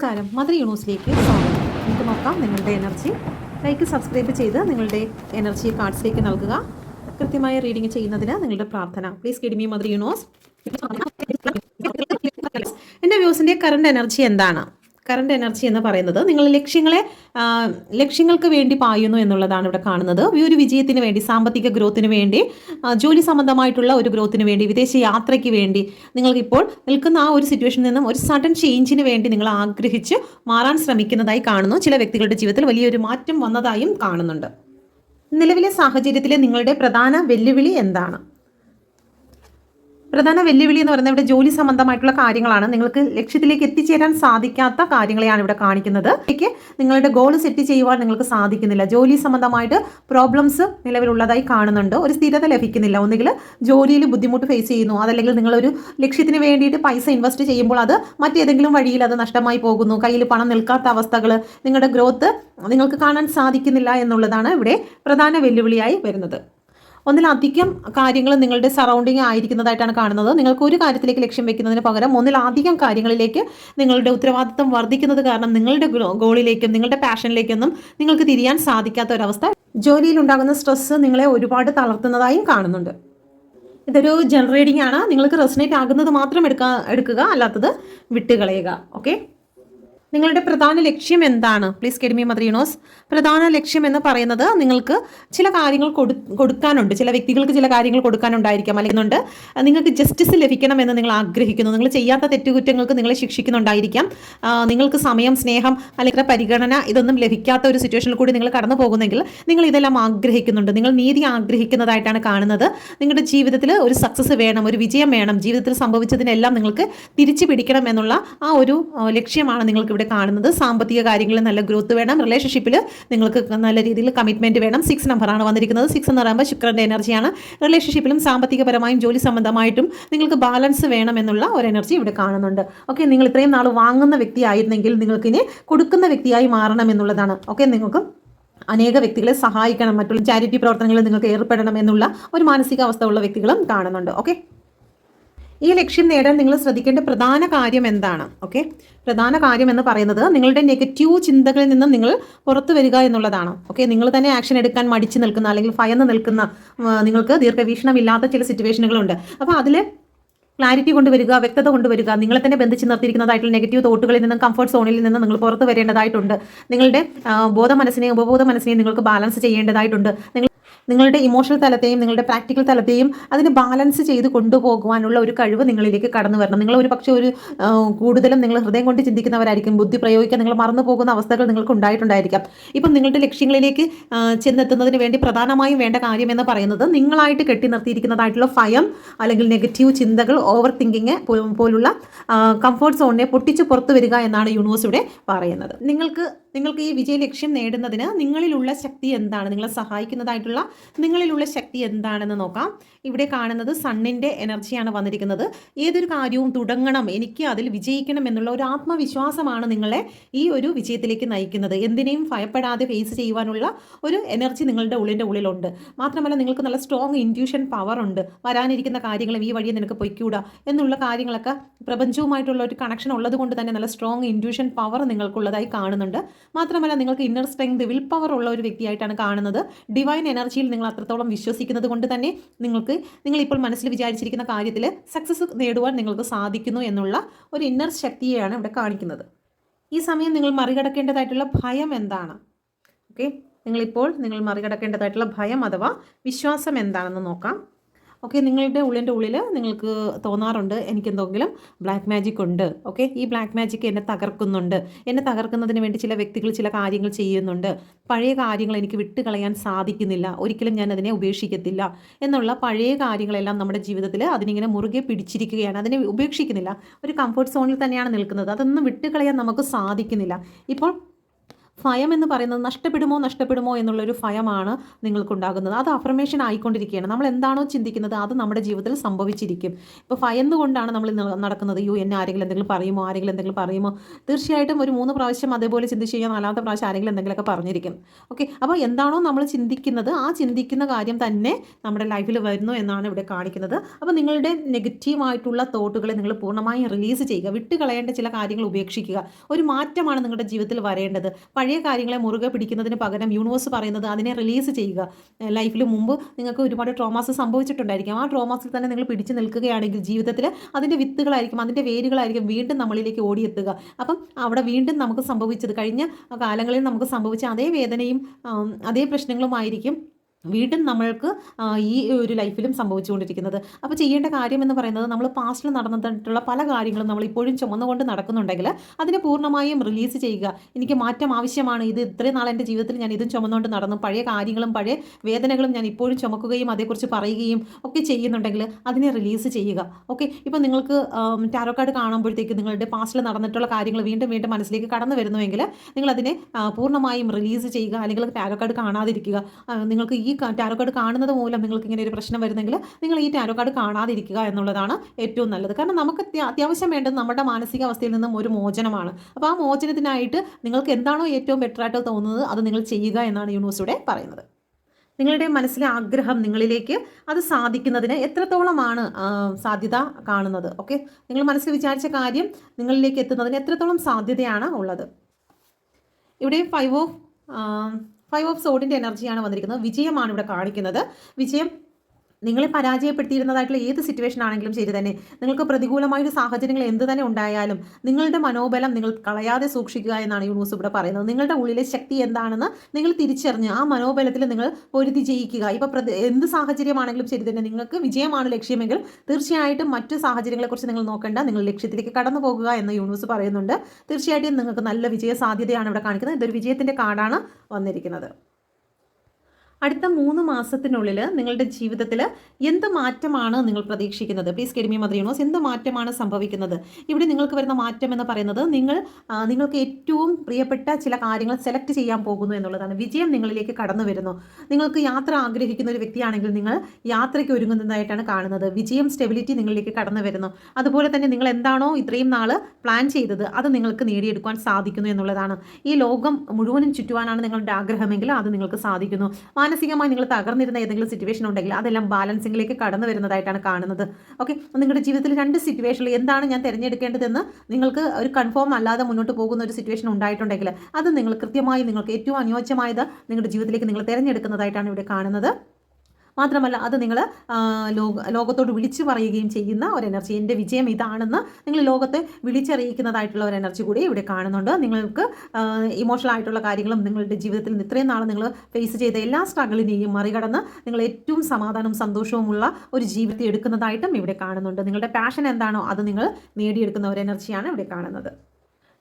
നമസ്കാരം. മദർ യൂണിവേഴ്സിലേക്ക് സ്വാഗതം. നമുക്ക് നോക്കാം നിങ്ങളുടെ എനർജി. ലൈക്ക് സബ്സ്ക്രൈബ് ചെയ്ത് നിങ്ങളുടെ എനർജി കാർഡ്സിലേക്ക് നൽകുക. കൃത്യമായ റീഡിംഗ് ചെയ്യുന്നതിന് നിങ്ങളുടെ പ്രാർത്ഥന. Please guide me mother universe. എന്റെ വ്യൂസിന്റെ കറണ്ട് എനർജി എന്താണ്? കറണ്ട് എനർജി എന്ന് പറയുന്നത് നിങ്ങൾ ലക്ഷ്യങ്ങളെ ലക്ഷ്യങ്ങൾക്ക് വേണ്ടി പായുന്നു എന്നുള്ളതാണ് ഇവിടെ കാണുന്നത്. ഈ ഒരു വിജയത്തിന് വേണ്ടി സാമ്പത്തിക ഗ്രോത്തിന് വേണ്ടി ജോലി സംബന്ധമായിട്ടുള്ള ഒരു ഗ്രോത്തിന് വേണ്ടി വിദേശ യാത്രയ്ക്ക് വേണ്ടി നിങ്ങൾക്ക് ഇപ്പോൾ നിൽക്കുന്ന ആ ഒരു സിറ്റുവേഷനിൽ നിന്നും ഒരു സഡൻ ചേഞ്ചിന് വേണ്ടി നിങ്ങൾ ആഗ്രഹിച്ച് മാറാൻ ശ്രമിക്കുന്നതായി കാണുന്നു. ചില വ്യക്തികളുടെ ജീവിതത്തിൽ വലിയൊരു മാറ്റം വന്നതായും കാണുന്നുണ്ട്. നിലവിലെ സാഹചര്യത്തിലെ നിങ്ങളുടെ പ്രധാന വെല്ലുവിളി എന്താണ്? പ്രധാന വെല്ലുവിളി എന്ന് പറയുന്നത് ഇവിടെ ജോലി സംബന്ധമായിട്ടുള്ള കാര്യങ്ങളാണ്. നിങ്ങൾക്ക് ലക്ഷ്യത്തിലേക്ക് എത്തിച്ചേരാൻ സാധിക്കാത്ത കാര്യങ്ങളെയാണ് ഇവിടെ കാണിക്കുന്നത്. നിങ്ങളുടെ ഗോൾ സെറ്റ് ചെയ്യുവാൻ നിങ്ങൾക്ക് സാധിക്കുന്നില്ല. ജോലി സംബന്ധമായിട്ട് പ്രോബ്ലംസ് നിലവിലുള്ളതായി കാണുന്നുണ്ട്. ഒരു സ്ഥിരത ലഭിക്കുന്നില്ല. ഒന്നുകിൽ ജോലിയിൽ ബുദ്ധിമുട്ട് ഫേസ് ചെയ്യുന്നു. അതല്ലെങ്കിൽ നിങ്ങളൊരു ലക്ഷ്യത്തിന് വേണ്ടിയിട്ട് പൈസ ഇൻവെസ്റ്റ് ചെയ്യുമ്പോൾ അത് മറ്റേതെങ്കിലും വഴിയിൽ അത് നഷ്ടമായി പോകുന്നു. കയ്യിൽ പണം നിൽക്കാത്ത അവസ്ഥകൾ നിങ്ങളുടെ ഗ്രോത്ത് നിങ്ങൾക്ക് കാണാൻ സാധിക്കുന്നില്ല എന്നുള്ളതാണ് ഇവിടെ പ്രധാന വെല്ലുവിളിയായി വരുന്നത്. ഒന്നിലധികം കാര്യങ്ങൾ നിങ്ങളുടെ സറൗണ്ടിങ് ആയിരിക്കുന്നതായിട്ടാണ് കാണുന്നത്. നിങ്ങൾക്ക് ഒരു കാര്യത്തിലേക്ക് ലക്ഷ്യം വെക്കുന്നതിന് പകരം ഒന്നിലധികം കാര്യങ്ങളിലേക്ക് നിങ്ങളുടെ ഉത്തരവാദിത്തം വർദ്ധിക്കുന്നത് കാരണം നിങ്ങളുടെ ഗോളിലേക്കും നിങ്ങളുടെ പാഷനിലേക്കൊന്നും നിങ്ങൾക്ക് തിരിയാൻ സാധിക്കാത്ത ഒരവസ്ഥ. ജോലിയിൽ ഉണ്ടാകുന്ന സ്ട്രെസ്സ് നിങ്ങളെ ഒരുപാട് തളർത്തുന്നതായും കാണുന്നുണ്ട്. ഇതൊരു ജനറേറ്റിംഗ് ആണ്. നിങ്ങൾക്ക് റെസിനേറ്റ് ആകുന്നത് മാത്രം എടുക്കുക എടുക്കുക അല്ലാത്തത് വിട്ടുകളയുക. ഓക്കെ നിങ്ങളുടെ പ്രധാന ലക്ഷ്യം എന്താണ്? പ്ലീസ് കെഡിമി മദ്രീനോസ് പ്രധാന ലക്ഷ്യം എന്ന് പറയുന്നത് നിങ്ങൾക്ക് ചില കാര്യങ്ങൾ കൊടു കൊടുക്കാനുണ്ട്. ചില വ്യക്തികൾക്ക് ചില കാര്യങ്ങൾ കൊടുക്കാനുണ്ടായിരിക്കാം. അല്ലെങ്കിൽ നിങ്ങൾക്ക് ജസ്റ്റിസ് ലഭിക്കണം എന്ന് നിങ്ങൾ ആഗ്രഹിക്കുന്നു. നിങ്ങൾ ചെയ്യാത്ത തെറ്റുകുറ്റങ്ങൾക്ക് നിങ്ങളെ ശിക്ഷിക്കുന്നുണ്ടായിരിക്കാം. നിങ്ങൾക്ക് സമയം സ്നേഹം അല്ലെങ്കിൽ പരിഗണന ഇതൊന്നും ലഭിക്കാത്ത ഒരു സിറ്റുവേഷനിൽ കൂടി നിങ്ങൾ കടന്നു പോകുന്നെങ്കിൽ നിങ്ങൾ ഇതെല്ലാം ആഗ്രഹിക്കുന്നുണ്ട്. നിങ്ങൾ നീതി ആഗ്രഹിക്കുന്നതായിട്ടാണ് കാണുന്നത്. നിങ്ങളുടെ ജീവിതത്തിൽ ഒരു സക്സസ് വേണം ഒരു വിജയം വേണം. ജീവിതത്തിൽ സംഭവിച്ചതിനെല്ലാം നിങ്ങൾക്ക് തിരിച്ചു പിടിക്കണം എന്നുള്ള ആ ഒരു ലക്ഷ്യമാണ് നിങ്ങൾക്ക് ഇവിടെ കാണുന്നത്. സാമ്പത്തിക കാര്യങ്ങളിൽ നല്ല ഗ്രോത്ത് വേണം. റിലേഷൻഷിപ്പിൽ നിങ്ങൾക്ക് നല്ല രീതിയിൽ കമ്മിറ്റ്മെന്റ് വേണം. സിക്സ് നമ്പറാണ് വന്നിരിക്കുന്നത്. സിക്സ് എന്ന് പറയുമ്പോൾ ശുക്രന്റെ എനർജിയാണ് റിലേഷൻഷിപ്പിലും സാമ്പത്തികപരമായും ജോലി സംബന്ധമായിട്ടും നിങ്ങൾക്ക് ബാലൻസ് വേണം എന്നുള്ള ഒരു എനർജി ഇവിടെ കാണുന്നുണ്ട്. ഓക്കെ നിങ്ങൾ ഇത്രയും നാൾ വാങ്ങുന്ന വ്യക്തിയായിരുന്നെങ്കിൽ നിങ്ങൾക്ക് ഇനി കൊടുക്കുന്ന വ്യക്തിയായി മാറണം എന്നുള്ളതാണ്. ഓക്കെ നിങ്ങൾക്ക് അനേക വ്യക്തികളെ സഹായിക്കണം. മറ്റുള്ള ചാരിറ്റി പ്രവർത്തനങ്ങളിൽ നിങ്ങൾക്ക് ഏർപ്പെടണം എന്നുള്ള ഒരു മാനസികാവസ്ഥ ഉള്ള വ്യക്തികളും കാണുന്നുണ്ട്. ഓക്കെ ഈ ലക്ഷ്യം നേടാൻ നിങ്ങൾ ശ്രദ്ധിക്കേണ്ട പ്രധാന കാര്യം എന്താണ്? ഓക്കെ പ്രധാന കാര്യം എന്ന് പറയുന്നത് നിങ്ങളുടെ നെഗറ്റീവ് ചിന്തകളിൽ നിന്ന് നിങ്ങൾ പുറത്തു വരിക എന്നുള്ളതാണ്. ഓക്കെ നിങ്ങൾ തന്നെ ആക്ഷൻ എടുക്കാൻ മടിച്ചു നിൽക്കുന്ന അല്ലെങ്കിൽ ഭയന്ന് നിൽക്കുന്ന നിങ്ങൾക്ക് ദീർഘവീക്ഷണമില്ലാത്ത ചില സിറ്റുവേഷനുകളുണ്ട് അപ്പോൾ അതിൽ ക്ലാരിറ്റി കൊണ്ടുവരിക വ്യക്തത കൊണ്ടുവരിക നിങ്ങളെ തന്നെ ബന്ധിച്ച് നിർത്തിയിരിക്കുന്നതായിട്ടുള്ള നെഗറ്റീവ് തോട്ടുകളിൽ നിന്നും കംഫർട്ട് സോണിൽ നിന്നും നിങ്ങൾ പുറത്ത് വരേണ്ടതായിട്ടുണ്ട്. നിങ്ങളുടെ ബോധ മനസ്സിനെയും ഉപബോധ മനസ്സിനെയും നിങ്ങൾക്ക് ബാലൻസ് ചെയ്യേണ്ടതായിട്ടുണ്ട്. നിങ്ങൾ നിങ്ങളുടെ ഇമോഷണൽ തലത്തെയും നിങ്ങളുടെ പ്രാക്ടിക്കൽ തലത്തെയും അതിനെ ബാലൻസ് ചെയ്ത് കൊണ്ടുപോകുവാനുള്ള ഒരു കഴിവ് നിങ്ങളിലേക്ക് കടന്നു വരണം. നിങ്ങൾ ഒരു പക്ഷേ ഒരു കൂടുതലും നിങ്ങൾ ഹൃദയം കൊണ്ട് ചിന്തിക്കുന്നവരായിരിക്കും. ബുദ്ധി പ്രയോഗിക്കാൻ നിങ്ങൾ മറന്നു പോകുന്ന അവസ്ഥകൾ നിങ്ങൾക്ക് ഉണ്ടായിട്ടുണ്ടായിരിക്കാം. ഇപ്പം നിങ്ങളുടെ ലക്ഷ്യങ്ങളിലേക്ക് ചെന്നെത്തുന്നതിന് വേണ്ടി പ്രധാനമായും വേണ്ട കാര്യം എന്ന് പറയുന്നത് നിങ്ങളായിട്ട് കെട്ടി നിർത്തിയിരിക്കുന്നതായിട്ടുള്ള ഭയം അല്ലെങ്കിൽ നെഗറ്റീവ് ചിന്തകൾ ഓവർ തിങ്കിങ് പോലുള്ള കംഫർട്ട് സോണിനെ പൊട്ടിച്ച് പുറത്തു വരിക എന്നാണ് യൂണിവേഴ്സ് പറയുന്നത്. നിങ്ങൾക്ക് നിങ്ങൾക്ക് ഈ വിജയ ലക്ഷ്യം നേടുന്നതിന് നിങ്ങളിലുള്ള ശക്തി എന്താണ്? നിങ്ങളെ സഹായിക്കുന്നതായിട്ടുള്ള നിങ്ങളിലുള്ള ശക്തി എന്താണെന്ന് നോക്കാം. ഇവിടെ കാണുന്നത് സണ്ണിന്റെ എനർജിയാണ് വന്നിരിക്കുന്നത്. ഏതൊരു കാര്യവും തുടങ്ങണം എനിക്ക് അതിൽ വിജയിക്കണം എന്നുള്ള ഒരു ആത്മവിശ്വാസമാണ് നിങ്ങളെ ഈ ഒരു വിജയത്തിലേക്ക് നയിക്കുന്നത്. എന്തിനേയും ഭയപ്പെടാതെ ഫേസ് ചെയ്യുവാനുള്ള ഒരു എനർജി നിങ്ങളുടെ ഉള്ളിന്റെ ഉള്ളിലുണ്ട്. മാത്രമല്ല നിങ്ങൾക്ക് നല്ല സ്ട്രോങ് ഇൻഡ്യൂഷൻ പവർ ഉണ്ട്. വരാനിരിക്കുന്ന കാര്യങ്ങളും ഈ വഴിയെ നിനക്ക് പൊയ്ക്കൂടാ എന്നുള്ള കാര്യങ്ങളൊക്കെ പ്രപഞ്ചവുമായിട്ടുള്ള ഒരു കണക്ഷൻ ഉള്ളത് കൊണ്ട് തന്നെ നല്ല സ്ട്രോങ് ഇൻഡ്യൂഷൻ പവർ നിങ്ങൾക്കുള്ളതായി കാണുന്നുണ്ട്. മാത്രമല്ല നിങ്ങൾക്ക് ഇന്നർ സ്ട്രെങ്ത് വിൽ പവർ ഉള്ള ഒരു വ്യക്തിയായിട്ടാണ് കാണുന്നത്. ഡിവൈൻ എനർജിയിൽ നിങ്ങൾ അത്രത്തോളം വിശ്വസിക്കുന്നത് കൊണ്ട് തന്നെ നിങ്ങൾക്ക് നിങ്ങൾ ഇപ്പോൾ മനസ്സിൽ വിചാരിച്ചിരിക്കുന്ന കാര്യത്തിൽ സക്സസ് നേടുവാൻ നിങ്ങൾക്ക് സാധിക്കുന്നു എന്നുള്ള ഒരു ഇന്നർ ശക്തിയെയാണ് ഇവിടെ കാണിക്കുന്നത്. ഈ സമയം നിങ്ങൾ മറികടക്കേണ്ടതായിട്ടുള്ള ഭയം എന്താണ്? ഓക്കെ നിങ്ങളിപ്പോൾ നിങ്ങൾ മറികടക്കേണ്ടതായിട്ടുള്ള ഭയം അഥവാ വിശ്വാസം എന്താണെന്ന് നോക്കാം. ഓക്കെ നിങ്ങളുടെ ഉള്ളിന്റെ ഉള്ളിൽ നിങ്ങൾക്ക് തോന്നാറുണ്ട് എനിക്ക് എന്തെങ്കിലും ബ്ലാക്ക് മാജിക് ഉണ്ട്. ഓക്കെ ഈ ബ്ലാക്ക് മാജിക് എന്നെ തകർക്കുന്നുണ്ട്. എന്നെ തകർക്കുന്നതിന് വേണ്ടി ചില വ്യക്തികൾ ചില കാര്യങ്ങൾ ചെയ്യുന്നുണ്ട്. പഴയ കാര്യങ്ങൾ എനിക്ക് വിട്ടുകളയാൻ സാധിക്കുന്നില്ല. ഒരിക്കലും ഞാൻ അതിനെ ഉപേക്ഷിക്കത്തില്ല. എന്നുള്ള പഴയ കാര്യങ്ങളെല്ലാം നമ്മുടെ ജീവിതത്തിൽ അതിനിങ്ങനെ മുറുകെ പിടിച്ചിരിക്കുകയാണ്. അതിനെ ഉപേക്ഷിക്കുന്നില്ല. ഒരു കംഫർട്ട് സോണിൽ തന്നെയാണ് നിൽക്കുന്നത്. അതൊന്നും വിട്ടുകളയാൻ നമുക്ക് സാധിക്കുന്നില്ല. ഇപ്പോൾ ഭയം എന്ന് പറയുന്നത് നഷ്ടപ്പെടുമോ നഷ്ടപ്പെടുമോ എന്നുള്ളൊരു ഭയമാണ് നിങ്ങൾക്കുണ്ടാകുന്നത്. അത് അഫർമേഷൻ ആയിക്കൊണ്ടിരിക്കുകയാണ്. നമ്മൾ എന്താണോ ചിന്തിക്കുന്നത് അത് നമ്മുടെ ജീവിതത്തിൽ സംഭവിച്ചിരിക്കും. ഇപ്പോൾ ഭയന്നുകൊണ്ടാണ് നമ്മൾ നടക്കുന്നത്. യു എന്നെ ആരെങ്കിലും എന്തെങ്കിലും പറയുമോ ആരെങ്കിലും എന്തെങ്കിലും പറയുമോ? തീർച്ചയായിട്ടും ഒരു മൂന്ന് പ്രാവശ്യം അതേപോലെ ചിന്തിച്ച് കഴിഞ്ഞാൽ നാലാമത്തെ പ്രാവശ്യം ആരെങ്കിലും എന്തെങ്കിലുമൊക്കെ പറഞ്ഞിരിക്കും. ഓക്കെ? അപ്പോൾ എന്താണോ നമ്മൾ ചിന്തിക്കുന്നത് ആ ചിന്തിക്കുന്ന കാര്യം തന്നെ നമ്മുടെ ലൈഫിൽ വരുന്നു എന്നാണ് ഇവിടെ കാണിക്കുന്നത്. അപ്പോൾ നിങ്ങളുടെ നെഗറ്റീവായിട്ടുള്ള തോട്ടുകളെ നിങ്ങൾ പൂർണമായും റിലീസ് ചെയ്യുക. വിട്ടുകളയേണ്ട ചില കാര്യങ്ങൾ ഉപേക്ഷിക്കുക. ഒരു മാറ്റമാണ് നിങ്ങളുടെ ജീവിതത്തിൽ വരേണ്ടത്. പഴയ കാര്യങ്ങളെ മുറുകെ പിടിക്കുന്നതിന് പകരം യൂണിവേഴ്സ് പറയുന്നത് അതിനെ റിലീസ് ചെയ്യുക. ലൈഫിൽ മുമ്പ് നിങ്ങൾക്ക് ഒരുപാട് ട്രോമാസ് സംഭവിച്ചിട്ടുണ്ടായിരിക്കും. ആ ട്രോമാസിൽ തന്നെ നിങ്ങൾ പിടിച്ചു നിൽക്കുകയാണെങ്കിൽ ജീവിതത്തിൽ അതിന്റെ വിത്തുകളായിരിക്കും അതിന്റെ വേരുകളായിരിക്കും വീണ്ടും നമ്മളിലേക്ക് ഓടിയെത്തുക. അപ്പം അവിടെ വീണ്ടും നമുക്ക് സംഭവിച്ചത് കഴിഞ്ഞ കാലങ്ങളിൽ നമുക്ക് സംഭവിച്ച അതേ വേദനയും അതേ പ്രശ്നങ്ങളുമായിരിക്കും വീണ്ടും നമ്മൾക്ക് ഈ ഒരു ലൈഫിലും സംഭവിച്ചുകൊണ്ടിരിക്കുന്നത്. അപ്പോൾ ചെയ്യേണ്ട കാര്യം എന്ന് പറയുന്നത് നമ്മൾ പാസ്റ്റിൽ നടന്നിട്ടുള്ള പല കാര്യങ്ങളും നമ്മൾ ഇപ്പോഴും ചുമന്നുകൊണ്ട് നടക്കുന്നുണ്ടെങ്കിൽ അതിനെ പൂർണമായും റിലീസ് ചെയ്യുക. എനിക്ക് മാറ്റം ആവശ്യമാണ്. ഇത് ഇത്രയും നാൾ എന്റെ ജീവിതത്തിൽ ഞാൻ ഇതും ചുമന്നുകൊണ്ട് നടന്നു. പഴയ കാര്യങ്ങളും പഴയ വേദനകളും ഞാൻ ഇപ്പോഴും ചുമക്കുകയും അതേക്കുറിച്ച് പറയുകയും ഒക്കെ ചെയ്യുന്നുണ്ടെങ്കിൽ അതിനെ റിലീസ് ചെയ്യുക. ഓക്കെ? ഇപ്പോൾ നിങ്ങൾക്ക് ടാരോ കാർഡ് കാണുമ്പോഴത്തേക്ക് നിങ്ങളുടെ പാസ്റ്റിൽ നടന്നിട്ടുള്ള കാര്യങ്ങൾ വീണ്ടും വീണ്ടും മനസ്സിലേക്ക് കടന്നു വരുന്നുവെങ്കിൽ നിങ്ങളതിനെ പൂർണമായും റിലീസ് ചെയ്യുക. അല്ലെങ്കിൽ ടാരോ കാർഡ് കാണാതിരിക്കുക. നിങ്ങൾക്ക് ഈ ക- ടാരോ കാർഡ് കാണുന്നത് മൂലം നിങ്ങൾക്ക് ഇങ്ങനെ ഒരു പ്രശ്നം വരുന്നെങ്കിൽ നിങ്ങൾ ഈ ടാരോ കാർഡ് കാണാതിരിക്കുക എന്നുള്ളതാണ് ഏറ്റവും നല്ലത്. കാരണം നമുക്ക് അത്യാവശ്യം വേണ്ടത് നമ്മുടെ മാനസികാവസ്ഥയിൽ നിന്നും ഒരു മോചനമാണ്. അപ്പോൾ ആ മോചനത്തിനായിട്ട് നിങ്ങൾക്ക് എന്താണോ ഏറ്റവും ബെറ്റർ ആയിട്ട് തോന്നുന്നത് അത് നിങ്ങൾ ചെയ്യുക എന്നാണ് യൂണിവേഴ്സ് ഇവിടെ പറയുന്നത്. നിങ്ങളുടെ മനസ്സിലെ ആഗ്രഹം നിങ്ങളിലേക്ക് അത് സാധിക്കുന്നതിന് എത്രത്തോളമാണ് സാധ്യത കാണുന്നത്? ഓക്കെ? നിങ്ങൾ മനസ്സിൽ വിചാരിച്ച കാര്യം നിങ്ങളിലേക്ക് എത്തുന്നതിന് എത്രത്തോളം സാധ്യതയാണ് ഉള്ളത്? ഇവിടെ ഫൈവ് ഓഫ് ഫൈവ് ഓഫ് സോഡിന്റെ എനർജിയാണ് വന്നിരിക്കുന്നത്. വിജയമാണ് ഇവിടെ കാണിക്കുന്നത്. വിജയം നിങ്ങളെ പരാജയപ്പെടുത്തിയിരുന്നതായിട്ടുള്ള ഏത് സിറ്റുവേഷൻ ആണെങ്കിലും ശരി തന്നെ. നിങ്ങൾക്ക് പ്രതികൂലമായൊരു സാഹചര്യങ്ങൾ എന്ത് തന്നെ ഉണ്ടായാലും നിങ്ങളുടെ മനോബലം നിങ്ങൾ കളയാതെ സൂക്ഷിക്കുക എന്നാണ് യൂണിവേഴ്സ് ഇവിടെ പറയുന്നത്. നിങ്ങളുടെ ഉള്ളിലെ ശക്തി എന്താണെന്ന് നിങ്ങൾ തിരിച്ചറിഞ്ഞ് ആ മനോബലത്തിൽ നിങ്ങൾ പൊരുതി ജയിക്കുക. പ്രതി എന്ത് സാഹചര്യമാണെങ്കിലും ശരി തന്നെ നിങ്ങൾക്ക് വിജയമാണ് ലക്ഷ്യമെങ്കിൽ തീർച്ചയായിട്ടും മറ്റു സാഹചര്യങ്ങളെക്കുറിച്ച് നിങ്ങൾ നോക്കേണ്ട. നിങ്ങൾ ലക്ഷ്യത്തിലേക്ക് കടന്നു പോകുക എന്ന് യൂണിവേഴ്സ് പറയുന്നുണ്ട്. തീർച്ചയായിട്ടും നിങ്ങൾക്ക് നല്ല വിജയ സാധ്യതയാണ് ഇവിടെ കാണിക്കുന്നത്. ഇതൊരു വിജയത്തിന്റെ കാർഡാണ് വന്നിരിക്കുന്നത്. അടുത്ത മൂന്ന് മാസത്തിനുള്ളിൽ നിങ്ങളുടെ ജീവിതത്തിൽ എന്ത് മാറ്റമാണ് നിങ്ങൾ പ്രതീക്ഷിക്കുന്നത്? പ്ലീസ് കെഡിമി യൂണിവേഴ്സ് എന്ത് മാറ്റമാണ് സംഭവിക്കുന്നത്? ഇവിടെ നിങ്ങൾക്ക് വരുന്ന മാറ്റം എന്ന് പറയുന്നത് നിങ്ങൾ നിങ്ങൾക്ക് ഏറ്റവും പ്രിയപ്പെട്ട ചില കാര്യങ്ങൾ സെലക്ട് ചെയ്യാൻ പോകുന്നു എന്നുള്ളതാണ്. വിജയം നിങ്ങളിലേക്ക് കടന്നു വരുന്നു. നിങ്ങൾക്ക് യാത്ര ആഗ്രഹിക്കുന്ന ഒരു വ്യക്തിയാണെങ്കിൽ നിങ്ങൾ യാത്രയ്ക്ക് ഒരുങ്ങുന്നതായിട്ടാണ് കാണുന്നത്. വിജയം സ്റ്റെബിലിറ്റി നിങ്ങളിലേക്ക് കടന്നു വരുന്നു. അതുപോലെ തന്നെ നിങ്ങൾ എന്താണോ ഇത്രയും നാൾ പ്ലാൻ ചെയ്തത് അത് നിങ്ങൾക്ക് നേടിയെടുക്കാൻ സാധിക്കുന്നു എന്നുള്ളതാണ്. ഈ ലോകം മുഴുവനും ചുറ്റുവാനാണ് നിങ്ങളുടെ ആഗ്രഹമെങ്കിൽ അത് നിങ്ങൾക്ക് സാധിക്കുന്നു. മാനസികമായി നിങ്ങൾ തകർന്നിരുന്ന ഏതെങ്കിലും സിറ്റുവേഷൻ ഉണ്ടെങ്കിൽ അതെല്ലാം ബാലൻസിങ്ങിലേക്ക് കടന്നു വരുന്നതായിട്ടാണ് കാണുന്നത്. ഓക്കെ നിങ്ങളുടെ ജീവിതത്തിൽ രണ്ട് സിറ്റുവേഷനിൽ എന്താണ് ഞാൻ തിരഞ്ഞെടുക്കേണ്ടതെന്ന് നിങ്ങൾക്ക് ഒരു കൺഫേം അല്ലാതെ മുന്നോട്ട് പോകുന്ന ഒരു സിറ്റുവേഷൻ ഉണ്ടായിട്ടുണ്ടെങ്കിൽ അത് നിങ്ങൾ കൃത്യമായി നിങ്ങൾക്ക് ഏറ്റവും അനുയോജ്യമായത് നിങ്ങളുടെ ജീവിതത്തിലേക്ക് നിങ്ങൾ തിരഞ്ഞെടുക്കുന്നതായിട്ടാണ് ഇവിടെ കാണുന്നത്. മാത്രമല്ല അത് നിങ്ങൾ ലോക ലോകത്തോട് വിളിച്ചു പറയുകയും ചെയ്യുന്ന ഒരു എനർജി എന്റെ വിജയം ഇതാണെന്ന് നിങ്ങൾ ലോകത്തെ വിളിച്ചറിയിക്കുന്നതായിട്ടുള്ള ഒരു എനർജി കൂടി ഇവിടെ കാണുന്നുണ്ട്. നിങ്ങൾക്ക് ഇമോഷണൽ ആയിട്ടുള്ള കാര്യങ്ങളും നിങ്ങളുടെ ജീവിതത്തിൽ ഇത്രയും നാൾ നിങ്ങൾ ഫേസ് ചെയ്ത എല്ലാ സ്ട്രഗിളിനെയും മറികടന്ന് നിങ്ങൾ ഏറ്റവും സമാധാനവും സന്തോഷവുമുള്ള ഒരു ജീവിതത്തെ എടുക്കുന്നതായിട്ടും ഇവിടെ കാണുന്നുണ്ട്. നിങ്ങളുടെ പാഷൻ എന്താണോ അത് നിങ്ങൾ നേടിയെടുക്കുന്ന ഒരു എനർജിയാണ് ഇവിടെ കാണുന്നത്.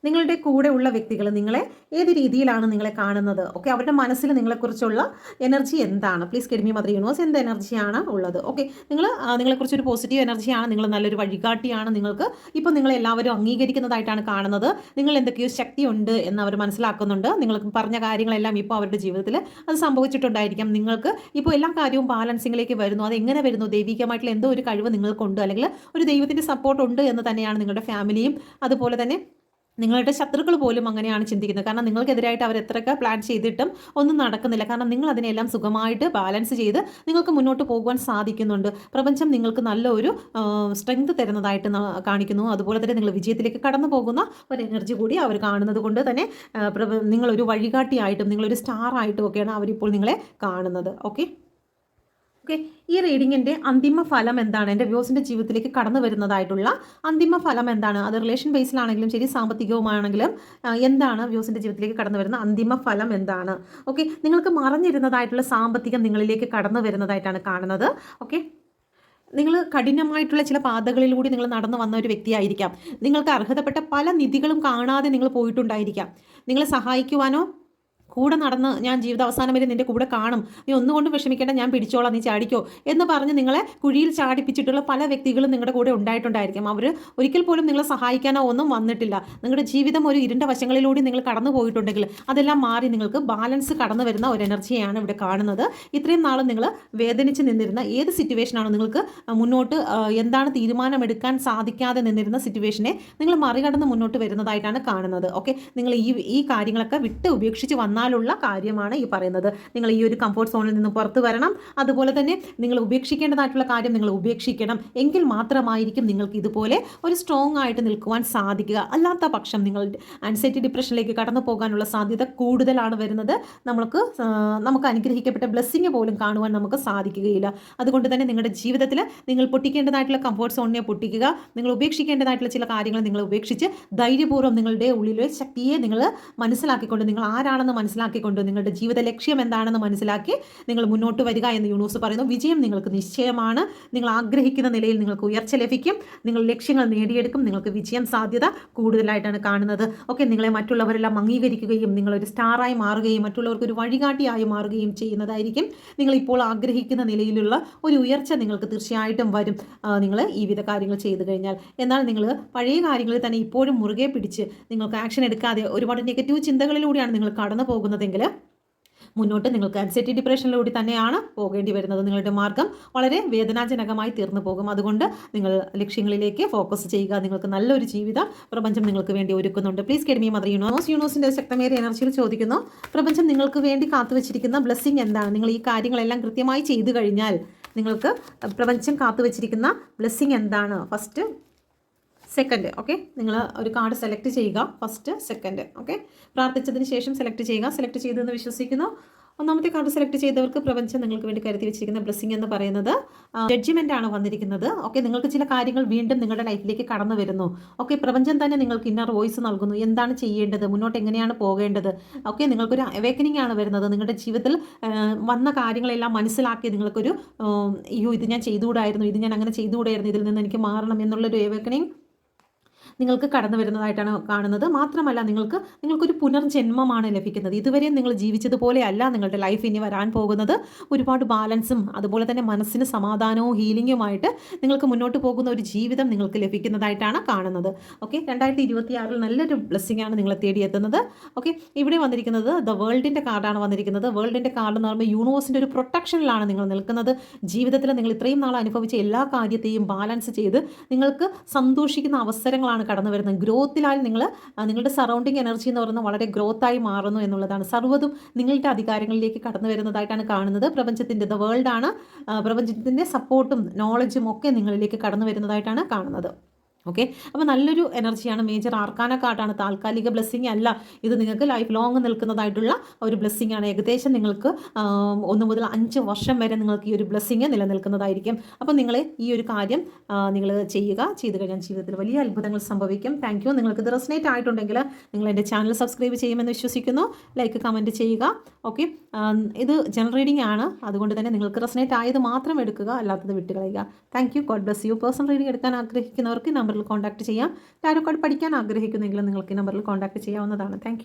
നിങ്ങളുടെ കൂടെ ഉള്ള വ്യക്തികൾ നിങ്ങളെ ഏത് രീതിയിലാണ് നിങ്ങളെ കാണുന്നത്? ഓക്കെ അവരുടെ മനസ്സിൽ നിങ്ങളെക്കുറിച്ചുള്ള എനർജി എന്താണ്? പ്ലീസ് കെഡ്മി മദർ യൂണിവേഴ്സ് എന്ത് എനർജിയാണ് ഉള്ളത്? ഓക്കെ നിങ്ങൾ നിങ്ങളെക്കുറിച്ചൊരു പോസിറ്റീവ് എനർജിയാണ് നിങ്ങൾ നല്ലൊരു വഴികാട്ടിയാണ് നിങ്ങൾക്ക് ഇപ്പോൾ നിങ്ങൾ എല്ലാവരും അംഗീകരിക്കുന്നതായിട്ടാണ് കാണുന്നത്. നിങ്ങൾ എന്തൊക്കെയോ ശക്തിയുണ്ട് എന്ന് അവർ മനസ്സിലാക്കുന്നുണ്ട്. നിങ്ങൾ പറഞ്ഞ കാര്യങ്ങളെല്ലാം ഇപ്പോൾ അവരുടെ ജീവിതത്തിൽ അത് സംഭവിച്ചിട്ടുണ്ടായിരിക്കാം. നിങ്ങൾക്ക് ഇപ്പോൾ എല്ലാ കാര്യവും ബാലൻസിങ്ങിലേക്ക് വരുന്നു. അത് എങ്ങനെ വരുന്നു? ദൈവികമായിട്ടുള്ള എന്തോ ഒരു കഴിവ് നിങ്ങൾക്കുണ്ട്. അല്ലെങ്കിൽ ഒരു ദൈവത്തിന്റെ സപ്പോർട്ട് ഉണ്ട് എന്ന് തന്നെയാണ് നിങ്ങളുടെ ഫാമിലിയും അതുപോലെ തന്നെ നിങ്ങളുടെ ശത്രുക്കൾ പോലും അങ്ങനെയാണ് ചിന്തിക്കുന്നത്. കാരണം നിങ്ങൾക്കെതിരായിട്ട് അവർ എത്രയൊക്കെ പ്ലാൻ ചെയ്തിട്ടും ഒന്നും നടക്കുന്നില്ല. കാരണം നിങ്ങൾ അതിനെല്ലാം സുഖമായിട്ട് ബാലൻസ് ചെയ്ത് നിങ്ങൾക്ക് മുന്നോട്ട് പോകുവാൻ സാധിക്കുന്നുണ്ട്. പ്രപഞ്ചം നിങ്ങൾക്ക് നല്ലൊരു സ്ട്രെങ്ത് തരുന്നതായിട്ട് കാണിക്കുന്നു. അതുപോലെ തന്നെ നിങ്ങൾ വിജയത്തിലേക്ക് കടന്നു പോകുന്ന ഒരു എനർജി കൂടി അവർ കാണുന്നത് കൊണ്ട് തന്നെ നിങ്ങളൊരു വഴികാട്ടിയായിട്ടും നിങ്ങളൊരു സ്റ്റാർ ആയിട്ടും ഒക്കെയാണ് അവരിപ്പോൾ നിങ്ങളെ കാണുന്നത്. Okay okay. ഈ റീഡിങ്ങിന്റെ അന്തിമ ഫലം എന്താണ്? എന്റെ വ്യൂസിന്റെ ജീവിതത്തിലേക്ക് കടന്നു വരുന്നതായിട്ടുള്ള അന്തിമ ഫലം എന്താണ്? അത് റിലേഷൻ ബേസിലാണെങ്കിലും ശരി സാമ്പത്തികവുമാണെങ്കിലും എന്താണ് വ്യൂസിന്റെ ജീവിതത്തിലേക്ക് കടന്നു വരുന്ന അന്തിമ ഫലം എന്താണ്? ഓക്കെ. നിങ്ങൾക്ക് മറഞ്ഞിരുന്നതായിട്ടുള്ള സാമ്പത്തികം നിങ്ങളിലേക്ക് കടന്നു വരുന്നതായിട്ടാണ് കാണുന്നത്. ഓക്കെ. നിങ്ങൾ കഠിനമായിട്ടുള്ള ചില പാതകളിലൂടെ നിങ്ങൾ നടന്നു വന്ന ഒരു വ്യക്തിയായിരിക്കാം. നിങ്ങൾക്ക് അർഹതപ്പെട്ട പല നിധികളും കാണാതെ നിങ്ങൾ പോയിട്ടുണ്ടായിരിക്കാം. നിങ്ങളെ സഹായിക്കുവാനോ കൂടെ നടന്ന് ഞാൻ ജീവിത അവസാനം വരെ നിന്റെ കൂടെ കാണും. നീ ഒന്നുകൊണ്ടും വിഷമിക്കേണ്ട ഞാൻ പിടിച്ചോളാം നീ ചാടിക്കോ എന്ന് പറഞ്ഞ് നിങ്ങളെ കുഴിയിൽ ചാടിപ്പിച്ചിട്ടുള്ള പല വ്യക്തികളും നിങ്ങളുടെ കൂടെ ഉണ്ടായിട്ടുണ്ടായിരിക്കും. അവർ ഒരിക്കൽ പോലും നിങ്ങളെ സഹായിക്കാനോ ഒന്നും വന്നിട്ടില്ല. നിങ്ങളുടെ ജീവിതം ഒരു ഇരുണ്ട വശങ്ങളിലൂടെ നിങ്ങൾ കടന്നു പോയിട്ടുണ്ടെങ്കിൽ അതെല്ലാം മാറി നിങ്ങൾക്ക് ബാലൻസ് കടന്നു വരുന്ന ഒരു എനർജിയാണ് ഇവിടെ കാണുന്നത്. ഇത്രയും നാളും നിങ്ങൾ വേദനിച്ച് നിന്നിരുന്ന ഏത് സിറ്റുവേഷനാണോ നിങ്ങൾക്ക് മുന്നോട്ട് എന്താണ് തീരുമാനമെടുക്കാൻ സാധിക്കാതെ നിന്നിരുന്ന സിറ്റുവേഷനെ നിങ്ങൾ മറികടന്ന് മുന്നോട്ട് വരുന്നതായിട്ടാണ് കാണുന്നത്. ഓക്കെ നിങ്ങൾ ഈ ഈ കാര്യങ്ങളൊക്കെ വിട്ട് ഉപേക്ഷിച്ച് വന്നാലുള്ള കാര്യമാണ് ഈ പറയുന്നത്. നിങ്ങൾ ഈ ഒരു കംഫോർട്ട് സോണിൽ നിന്ന് പുറത്തു വരണം. അതുപോലെ തന്നെ നിങ്ങൾ ഉപേക്ഷിക്കേണ്ടതായിട്ടുള്ള കാര്യം നിങ്ങൾ ഉപേക്ഷിക്കണം. എങ്കിൽ മാത്രമായിരിക്കും നിങ്ങൾക്ക് ഇതുപോലെ ഒരു സ്ട്രോങ് ആയിട്ട് നിൽക്കുവാൻ സാധിക്കുക. അല്ലാത്ത പക്ഷം നിങ്ങൾ ആൻസൈറ്റി ഡിപ്രഷനിലേക്ക് കടന്നു പോകാനുള്ള സാധ്യത കൂടുതലാണ് വരുന്നത്. നമുക്ക് നമുക്ക് അനുഗ്രഹിക്കപ്പെട്ട ബ്ലെസ്സിങ് പോലും കാണുവാൻ നമുക്ക് സാധിക്കുകയില്ല. അതുകൊണ്ട് തന്നെ നിങ്ങളുടെ ജീവിതത്തിൽ നിങ്ങൾ പൊട്ടിക്കേണ്ടതായിട്ടുള്ള കംഫോർട്ട് സോണിനെ പൊട്ടിക്കുക. നിങ്ങൾ ഉപേക്ഷിക്കേണ്ടതായിട്ടുള്ള ചില കാര്യങ്ങൾ നിങ്ങൾ ഉപേക്ഷിച്ച് ധൈര്യപൂർവം നിങ്ങളുടെ ഉള്ളിലെ ശക്തിയെ നിങ്ങൾ മനസ്സിലാക്കിക്കൊണ്ട് നിങ്ങൾ ആരാണെന്ന് മനസ്സിലാക്കിക്കൊണ്ട് നിങ്ങളുടെ ജീവിത ലക്ഷ്യം എന്താണെന്ന് മനസ്സിലാക്കി നിങ്ങൾ മുന്നോട്ട് വരിക എന്ന് യൂണിവേഴ്സ് പറയുന്നു. വിജയം നിങ്ങൾക്ക് നിശ്ചയമാണ്. നിങ്ങൾ ആഗ്രഹിക്കുന്ന നിലയിൽ നിങ്ങൾക്ക് ഉയർച്ച ലഭിക്കും. നിങ്ങൾ ലക്ഷ്യങ്ങൾ നേടിയെടുക്കും. നിങ്ങൾക്ക് വിജയം സാധ്യത കൂടുതലായിട്ടാണ് കാണുന്നത്. ഓക്കെ നിങ്ങളെ മറ്റുള്ളവരെല്ലാം അംഗീകരിക്കുകയും നിങ്ങളൊരു സ്റ്റാറായി മാറുകയും മറ്റുള്ളവർക്ക് ഒരു വഴികാട്ടിയായി മാറുകയും ചെയ്യുന്നതായിരിക്കും. നിങ്ങൾ ഇപ്പോൾ ആഗ്രഹിക്കുന്ന നിലയിലുള്ള ഒരു ഉയർച്ച നിങ്ങൾക്ക് തീർച്ചയായിട്ടും വരും. നിങ്ങൾ ഈ വിധ കാര്യങ്ങൾ ചെയ്തു കഴിഞ്ഞാൽ. എന്നാൽ നിങ്ങൾ പഴയ കാര്യങ്ങളിൽ തന്നെ ഇപ്പോഴും മുറുകെ പിടിച്ച് നിങ്ങൾക്ക് ആക്ഷൻ എടുക്കാതെ ഒരുപാട് നെഗറ്റീവ് ചിന്തകളിലൂടെയാണ് നിങ്ങൾ കടന്നു പോകുന്നതെങ്കിൽ മുന്നോട്ട് നിങ്ങൾക്ക് ആൻസൈറ്റി ഡിപ്രഷനിലൂടെ തന്നെയാണ് പോകേണ്ടി വരുന്നത്. നിങ്ങളുടെ മാർഗം വളരെ വേദനാജനകമായി തീർന്നു പോകും. അതുകൊണ്ട് നിങ്ങൾ ലക്ഷ്യങ്ങളിലേക്ക് ഫോക്കസ് ചെയ്യുക. നിങ്ങൾക്ക് നല്ലൊരു ജീവിതം പ്രപഞ്ചം നിങ്ങൾക്ക് വേണ്ടി ഒരുക്കുന്നുണ്ട്. പ്ലീസ് കെഡ്മി മദർ യൂണോസ് യൂണോസിന്റെ ശക്തമേറിയ എനർജിയിൽ ചോദിക്കുന്നു പ്രപഞ്ചം നിങ്ങൾക്ക് വേണ്ടി കാത്തുവച്ചിരിക്കുന്ന ബ്ലെസ്സിങ് എന്താണ്? നിങ്ങൾ ഈ കാര്യങ്ങളെല്ലാം കൃത്യമായി ചെയ്തു കഴിഞ്ഞാൽ നിങ്ങൾക്ക് പ്രപഞ്ചം കാത്തുവച്ചിരിക്കുന്ന ബ്ലെസ്സിങ് എന്താണ്? ഫസ്റ്റ് സെക്കൻഡ് ഓക്കെ നിങ്ങൾ ഒരു കാർഡ് സെലക്ട് ചെയ്യുക ഫസ്റ്റ് സെക്കൻഡ് ഓക്കെ പ്രാർത്ഥിച്ചതിന് ശേഷം സെലക്ട് ചെയ്യുക. സെലക്ട് ചെയ്തെന്ന് വിശ്വസിക്കുന്നു. ഒന്നാമത്തെ കാർഡ് സെലക്ട് ചെയ്തവർക്ക് പ്രപഞ്ചം നിങ്ങൾക്ക് വേണ്ടി കരുതി വെച്ചിരിക്കുന്ന ബ്ലെസ്സിങ് എന്ന് പറയുന്നത് ജഡ്ജ്മെന്റ് ആണ് വന്നിരിക്കുന്നത് ഓക്കെ നിങ്ങൾക്ക് ചില കാര്യങ്ങൾ വീണ്ടും നിങ്ങളുടെ ലൈഫിലേക്ക് കടന്നു വരുന്നു ഓക്കെ പ്രപഞ്ചം തന്നെ നിങ്ങൾക്ക് ഇന്നർ വോയിസ് നൽകുന്നു. എന്താണ് ചെയ്യേണ്ടത്? മുന്നോട്ട് എങ്ങനെയാണ് പോകേണ്ടത്? ഓക്കെ നിങ്ങൾക്കൊരു അവേക്കനിങ് ആണ് വരുന്നത്. നിങ്ങളുടെ ജീവിതത്തിൽ വന്ന കാര്യങ്ങളെല്ലാം മനസ്സിലാക്കി നിങ്ങൾക്കൊരു അയ്യോ ഇത് ഞാൻ ചെയ്തുകൂടായിരുന്നു ഇത് ഞാൻ അങ്ങനെ ചെയ്തുകൂടായിരുന്നു ഇതിൽ നിന്ന് എനിക്ക് മാറണം എന്നുള്ളൊരു അവേക്കനിങ് നിങ്ങൾക്ക് കടന്നു വരുന്നതായിട്ടാണ് കാണുന്നത്. മാത്രമല്ല നിങ്ങൾക്ക് നിങ്ങൾക്കൊരു പുനർജന്മമാണ് ലഭിക്കുന്നത്. ഇതുവരെയും നിങ്ങൾ ജീവിച്ചതുപോലെ അല്ല നിങ്ങളുടെ ലൈഫ് ഇനി വരാൻ പോകുന്നത്. ഒരുപാട് ബാലൻസും അതുപോലെ തന്നെ മനസ്സിന് സമാധാനവും ഹീലിംഗുമായിട്ട് നിങ്ങൾക്ക് മുന്നോട്ട് പോകുന്ന ഒരു ജീവിതം നിങ്ങൾക്ക് ലഭിക്കുന്നതായിട്ടാണ് കാണുന്നത്. ഓക്കെ രണ്ടായിരത്തി ഇരുപത്തി ആറിൽ നല്ലൊരു ബ്ലെസ്സിങ് ആണ് നിങ്ങളെ തേടിയെത്തുന്നത്. ഓക്കെ ഇവിടെ വന്നിരിക്കുന്നത് ദ വേൾഡിന്റെ കാർഡാണ് വന്നിരിക്കുന്നത്. വേൾഡിന്റെ കാർഡ് എന്ന് പറയുമ്പോൾ യൂണിവേഴ്സിന്റെ ഒരു പ്രൊട്ടക്ഷനിലാണ് നിങ്ങൾ നിൽക്കുന്നത്. ജീവിതത്തിൽ നിങ്ങൾ ഇത്രയും നാൾ അനുഭവിച്ച എല്ലാ കാര്യത്തെയും ബാലൻസ് ചെയ്ത് നിങ്ങൾക്ക് സന്തോഷിക്കുന്ന അവസരങ്ങളാണ് കടന്നു വരുന്നത് ഗ്രോത്തിലാൽ നിങ്ങൾ നിങ്ങളുടെ സറൗണ്ടിങ് എനർജി എന്ന് പറയുന്നത് വളരെ ഗ്രോത്തായി മാറുന്നു എന്നുള്ളതാണ്. സർവതും നിങ്ങളുടെ അധികാരങ്ങളിലേക്ക് കടന്നു വരുന്നതായിട്ടാണ് കാണുന്നത്. പ്രപഞ്ചത്തിന്റെ ദ വേൾഡാണ് പ്രപഞ്ചത്തിന്റെ സപ്പോർട്ടും നോളജും ഒക്കെ നിങ്ങളിലേക്ക് കടന്നു വരുന്നതായിട്ടാണ് കാണുന്നത്. ഓക്കെ അപ്പോൾ നല്ലൊരു എനർജിയാണ്. മേജർ ആർക്കാനക്കാട്ടാണ് താൽക്കാലിക ബ്ലെസ്സിങ് അല്ല. ഇത് നിങ്ങൾക്ക് ലൈഫ് ലോങ് നിൽക്കുന്നതായിട്ടുള്ള ഒരു ബ്ലെസ്സിങ് ആണ്. ഏകദേശം നിങ്ങൾക്ക് ഒന്ന് മുതൽ അഞ്ച് വർഷം വരെ നിങ്ങൾക്ക് ഈ ഒരു ബ്ലെസ്സിങ് നിലനിൽക്കുന്നതായിരിക്കും. അപ്പോൾ നിങ്ങൾ ഈ ഒരു കാര്യം നിങ്ങൾ ചെയ്യുക. ചെയ്തു കഴിഞ്ഞാൽ ജീവിതത്തിൽ വലിയ അത്ഭുതങ്ങൾ സംഭവിക്കും. താങ്ക് യു നിങ്ങൾക്ക് ഇത് റെസ്നേറ്റ് ആയിട്ടുണ്ടെങ്കിൽ നിങ്ങൾ എന്റെ ചാനൽ സബ്സ്ക്രൈബ് ചെയ്യുമെന്ന് വിശ്വസിക്കുന്നു. ലൈക്ക് കമന്റ് ചെയ്യുക. ഓക്കെ ഇത് ജനറൽ റീഡിംഗ് ആണ്. അതുകൊണ്ട് തന്നെ നിങ്ങൾക്ക് റെസ്നേറ്റ് ആയത് മാത്രം എടുക്കുക. അല്ലാത്തത് വിട്ടുകളയുക. Thank you God bless you personal reading എടുക്കാൻ ആഗ്രഹിക്കുന്നവർക്ക് ഈ നമ്പറിൽ കോൺടാക്ട് ചെയ്യാം. ടാരോ കാർഡ് പഠിക്കാൻ ആഗ്രഹിക്കുന്നെങ്കിൽ നിങ്ങൾക്ക് ഈ നമ്പറിൽ കോൺടാക്ട് ചെയ്യാവുന്നതാണ്. താങ്ക്